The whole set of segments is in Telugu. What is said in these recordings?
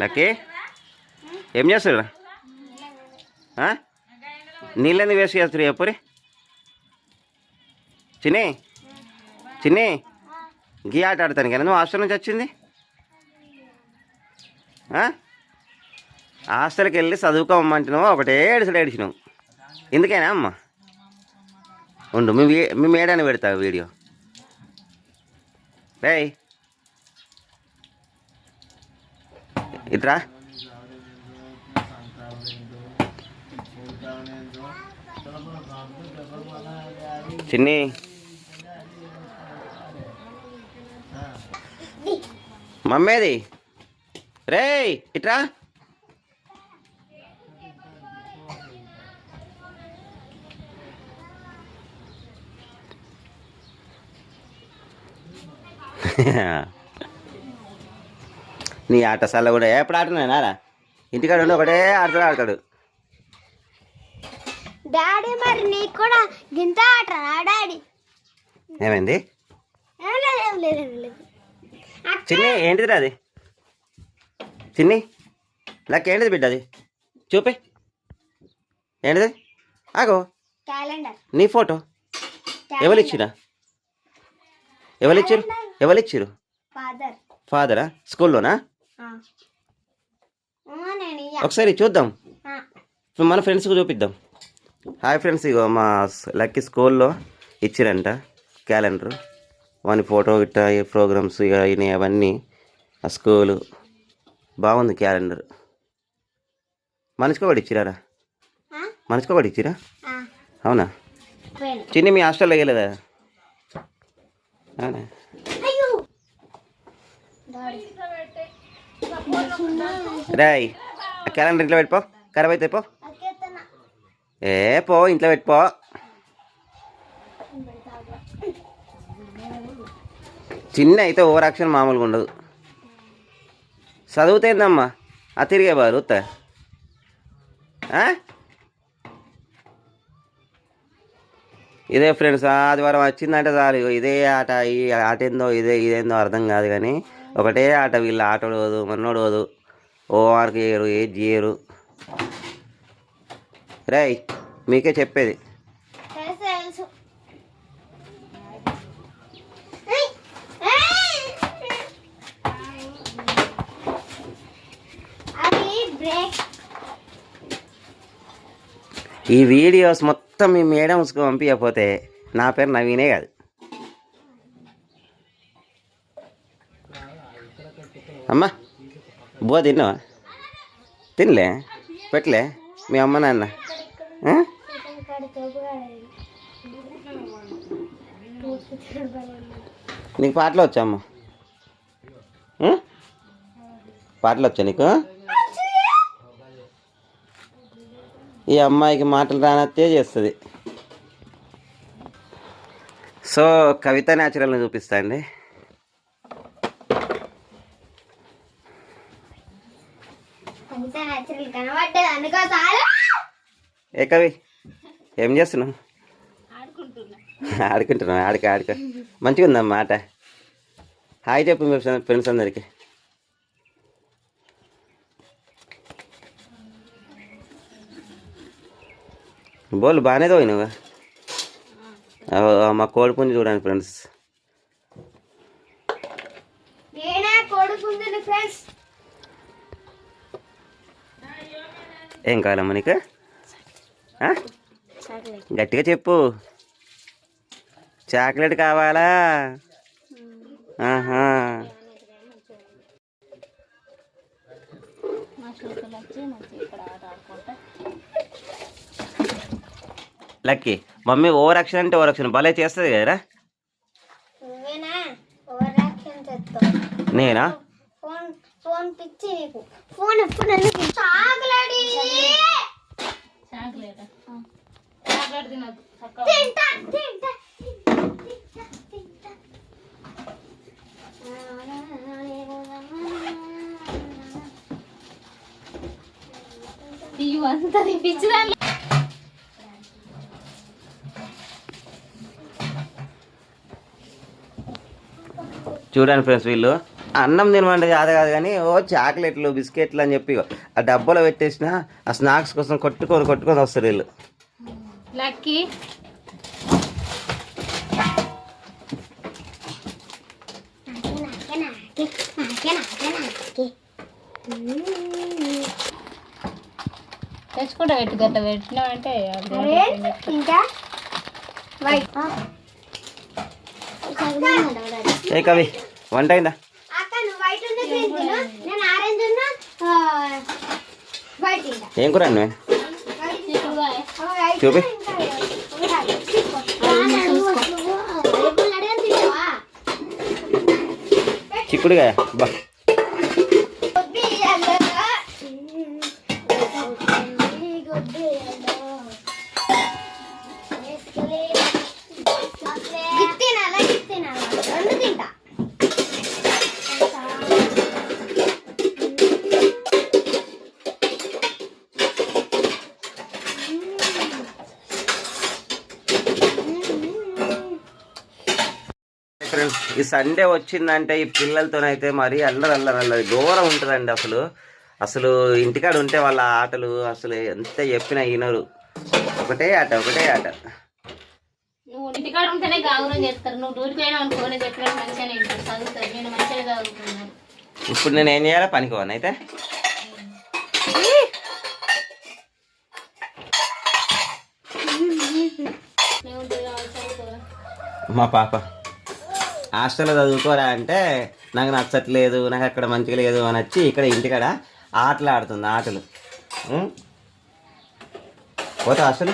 లక్కీ? ఏం చేస్తారు నీళ్ళని వేస్ట్ చేస్తారు ఎప్పుడు చిన్ని చిన్ని గీ ఆట ఆడతాను కానీ నువ్వు హాస్టల్ నుంచి వచ్చింది? హాస్టల్కి వెళ్ళి చదువుకోమంటున్నావు? ఒకటే ఏడుసడు ఏడిచినావు. ఎందుకైనా అమ్మ? ఉండు మేము మేము ఏడాని పెడతా వీడియో. రే ఇట్రా. చిన్ని. మమ్మేది. రే ఇట్రా. నీ ఆట సల్ల కూడా. ఎప్పుడు ఆడుతున్నారా ఇంటికాడ ఉండి ఒకటే ఆడతాడు ఆడతాడు. డాడీ మరి నీకు కూడా గింత ఆట డాడీ? ఏమైంది? చిన్ని ఏంటిది అది? చిన్ని లెక్క ఏంటిది బిడ్డ అది? చూపి. ఏంటిది? ఆగో. క్యాలెండర్. నీ ఫోటో. ఎవరు ఇచ్చిరా ఎవరు ఇచ్చారు ఎవరు ఇచ్చారు ఫాదర్ స్కూల్లోనా. ఒకసారి చూద్దాం. మన ఫ్రెండ్స్కి చూపిద్దాం. హాయ్ ఫ్రెండ్స్ ఇగో మా లక్కీ స్కూల్లో ఇచ్చిరంట క్యాలెండర్. వాని ఫోటో ఇట్ట ప్రోగ్రామ్స్ ఇక అయినాయి అవన్నీ. ఆ స్కూలు బాగుంది క్యాలెండర్. మనిషికి ఒకటి ఇచ్చిరారా? మనిషికి ఒకటి ఇచ్చిరా? అవునా. చిన్ని మీ హాస్టల్లో వేయలేదా? అవునా? రాయ్ క్యాలెండర్ ఇంట్లో పెట్టుకో ఖరాబ్ అయితే పో. ఏ పో ఇంట్లో పెట్టుకో. చిన్న అయితే ఓవర్ యాక్షన్ మామూలుగా ఉండదు. చదువుతేందమ్మా ఆ తిరిగే బారు ఇదే ఫ్రెండ్స్ ఆదివారం వచ్చిందంటే చాలు. ఇదే ఆట ఈ ఆట ఏందో ఇదే ఇదేందో అర్థం కాదు కానీ ఒకటే ఆట వీళ్ళ ఆట ఓడవదు మన్నోడవదు ఓ మార్క్ చేయరు ఏది చేయరు రై మీకే చెప్పేది. ఈ వీడియోస్ మొత్తం మీ మేడమ్స్కి పంపించకపోతే నా పేరు నవీనే కాదు. అమ్మా బువ్వ తిన్నావా తినలే పెట్టలే మీ అమ్మ నాన్న నీకు పాటలు వచ్చా అమ్మ పాటలు వచ్చా నీకు ఈ అమ్మాయికి మాటలు రానత్తే చేస్తుంది సో కవిత న్యాచురల్ని చూపిస్తా అండి అంత న్యాచురల్ కనబడ్డది ఏ కవి ఏం చేస్తున్నావు? ఆడుకుంటున్నావు? ఆడుక ఆడుక. మంచిగా ఉందమ్మా ఆట హాయ్ చెప్పు మీ ఫ్రెండ్స్ అందరికి. బోల్ బాగానే తోయినవుగా మా కోడి పుంజి చూడండి ఫ్రెండ్స్. ఫ్రెండ్స్. ఏం కావాలమ్మా నీకు? గట్టిగా చెప్పు. చాక్లెట్ కావాలా? ఆహా. లక్కీ మమ్మీ ఓవర్ యాక్షన్ అంటే ఓవర్ యాక్షన్. భలే చేస్తుంది కదరా. నేనా? ఫోన్ పిచ్చి నీకు. ఫోన్ ఎప్పుడు తింటా, తింటా. అంతా పిచ్చిదాన్ని. చూడండి ఫ్రెండ్స్ వీళ్ళు. అన్నం తినమంటే కాదు కాదు కానీ ఓ చాక్లెట్లు బిస్కెట్లు అని చెప్పి ఆ డబ్బాలో పెట్టేసిన ఆ స్నాక్స్ కోసం కొట్టుకొని కొట్టుకొని వస్తారు వీళ్ళు. లక్కీ. తెచ్చుకుంటా పెట్టు గట్ట పెట్టినామంటే ఇంకా? వైట్ ఏ కవి వంట అయిందా? ఏం కూర అండి వైట్ చూపి. చిక్కుడుగా బా. ఈ సండే వచ్చిందంటే ఈ పిల్లలతోనైతే మరి అల్లరి అల్లరి అల్లరి ఘోరం ఉంటుందండి అసలు. అసలు ఇంటికాడ ఉంటే వాళ్ళ ఆటలు అసలు ఎంత చెప్పినా వినరు. ఒకటే ఆట ఒకటే ఆట. నువ్వు ఇంటికాడ ఉంటేనే గాగురం చేస్తారు. నువ్వు డ్యూటీకి అయినా అనుకో నేను చెప్పినట్టు మంచిగానే ఉంటారు చదువుతారు. నేను మంచిగా చదువుతున్నాను. ఇప్పుడు నేను ఏం చేయాలా? పనికోను అయితే? మా పాప. హాస్టల్లో చదువుకోరా అంటే నాకు నచ్చట్లేదు నాకు అక్కడ మంచిగా లేదు అని వచ్చి ఇక్కడ ఇంటికాడ ఆటలు ఆడుతుంది ఆటలు. ఉం? పోతావా హాస్టల్?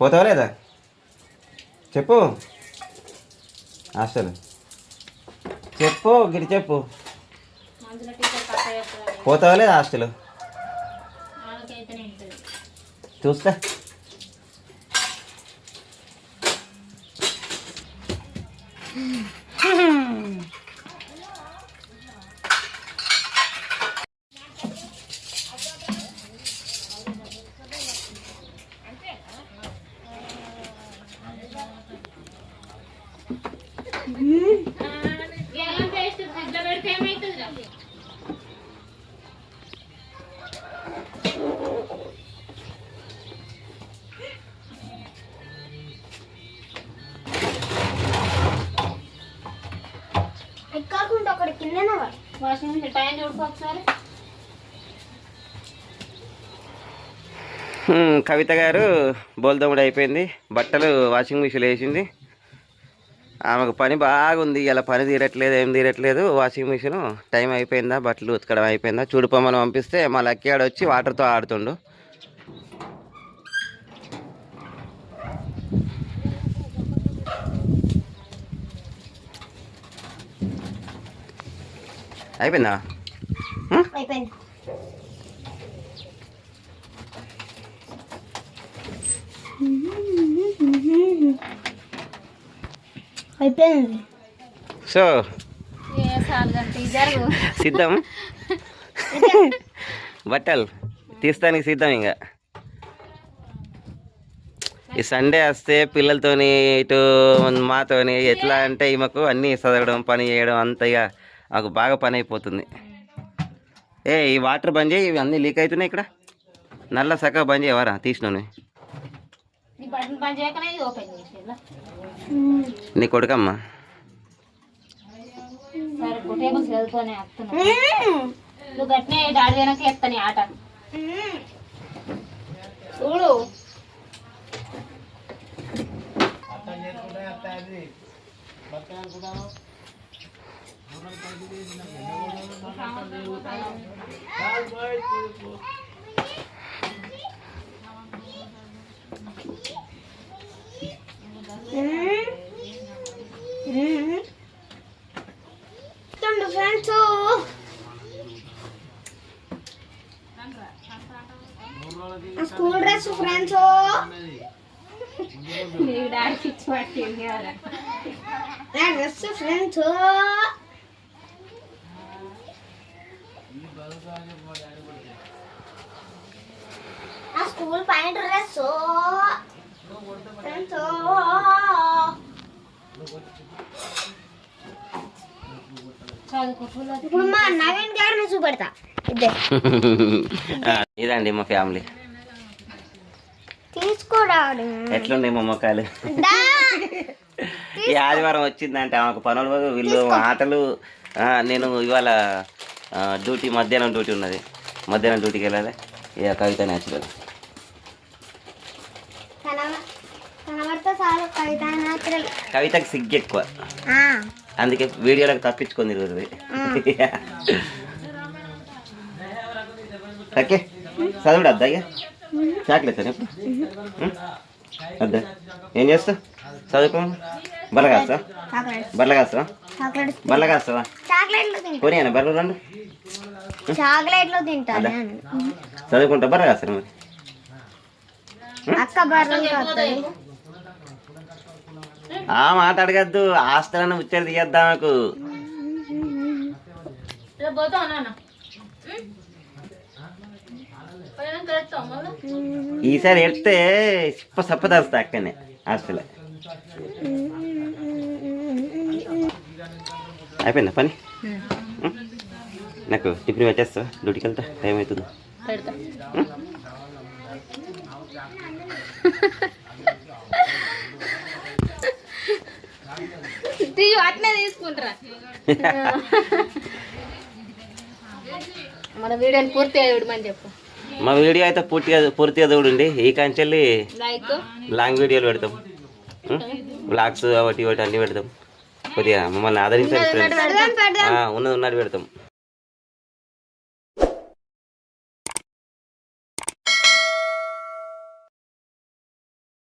పోతావా లేదా? చెప్పు. హాస్టల్. చెప్పు గిరి చెప్పు. పోతావా లేదా హాస్టల్? చూస్తా. వాషింగ్ మిషన్ టైం చూడుకో ఒకసారి. కవిత గారు బోల్దమ్ముడు అయిపోయింది. బట్టలు వాషింగ్ మిషన్ వేసింది. ఆమెకు పని బాగుంది. ఇలా పని తీరట్లేదు ఏం తీరట్లేదు. వాషింగ్ మిషన్ టైం అయిపోయిందా? బట్టలు ఉతకడం అయిపోయిందా? చూడుపోమని పంపిస్తే మా లక్కీ ఆడ వచ్చి వాటర్తో ఆడుతుండు. అయిపోయిందా? అయిపోయింది. అయిపోయింది సో సిద్ధం? బట్టలు తీస్తానికి సిద్ధం ఇంకా ఈ సండే వస్తే పిల్లలతోని ఇటు మాతోని ఎట్లా అంటే ఈమెకు అన్నీ చదవడం పని చేయడం అంత మాకు బాగా పని అయిపోతుంది ఏ ఈ వాటర్ బంద్ చేయి ఇవి అన్నీ లీక్ అవుతున్నాయి ఇక్కడ. నల్ల సక్క బంద్ చేయవారా తీసినవి నీ కొడుకమ్మా వస్తున్నా నువ్వు గట్టినే డాడీ వెనక ఎత్తాను ఆట చూడు ఫ్రెండ్స్ స్కూల్ డ్రెస్ ఫ్రెండ్స్ నీ డాడీ పిచ్చి పట్టింది కదా నా స్కూల్ ప్యాంట్ డ్రెస్ ఫ్రెండ్స్. ఇప్పుడు మా నవీన్ గారిని చూపెడతా. ఇదండి మా ఫ్యామిలీ. తీసుకోరాడు ఎట్లుండే మా మొక్కలు ఈ ఆదివారం వచ్చిందంటే ఆమెకు పనులు వీళ్ళు ఆటలు నేను ఇవాళ డ్యూటీ మధ్యాహ్నం డ్యూటీ ఉన్నది. మధ్యాహ్నం డ్యూటీకి వెళ్ళాలి. ఇక కవిత నాచురల్ కవితకి సిగ్గు ఎక్కువ. అందుకే వీడియోలకు తప్పించుకొని తిరుగుతుంది. ఓకే. చదువుడు అద్దా చాక్లెట్ అని అద్దా. ఏం చేస్తావు? చదువుకో. బల్ల చాక్లెట్ బల్ల చాక్లెట్ బల్ల కాస్తావా కొనియాను బర్రెలు రెండు? చాక్లెట్లు తింటాను చదువుకుంటా బర్ర కాస్తారు మరి అక్క ఆ మాట అడగద్దు. ఆస్తులను ముచ్చడి తీయద్దా నాకు వెళ్తాం ఈసారి ఎడితే సిప్ప సప్ప తరుస్తా అక్కనే హాస్టల్ అయిపోయిందా పని? నాకు టిఫిన్ పెట్టేస్తా డ్యూటీకి వెళ్తా టైం అవుతుంది. పెడతా. తీయు అట్లే తీసుకుంటారా. మన వీడియోని పూర్తిగా చూడమని చెప్పు. మా వీడియో అయితే పూర్తిగా పూర్తిగా చూడండి. ఈ కంచెల్లి లైక్ లాంగ్ వీడియోలు పెడతాం. బ్లాగ్స్ ఒకటి ఒకటి అన్నీ పెడతాం. కొద్దిగా మమ్మల్ని ఆదరించండి ఫ్రెండ్స్ ఉన్నది ఉన్నది పెడతాం.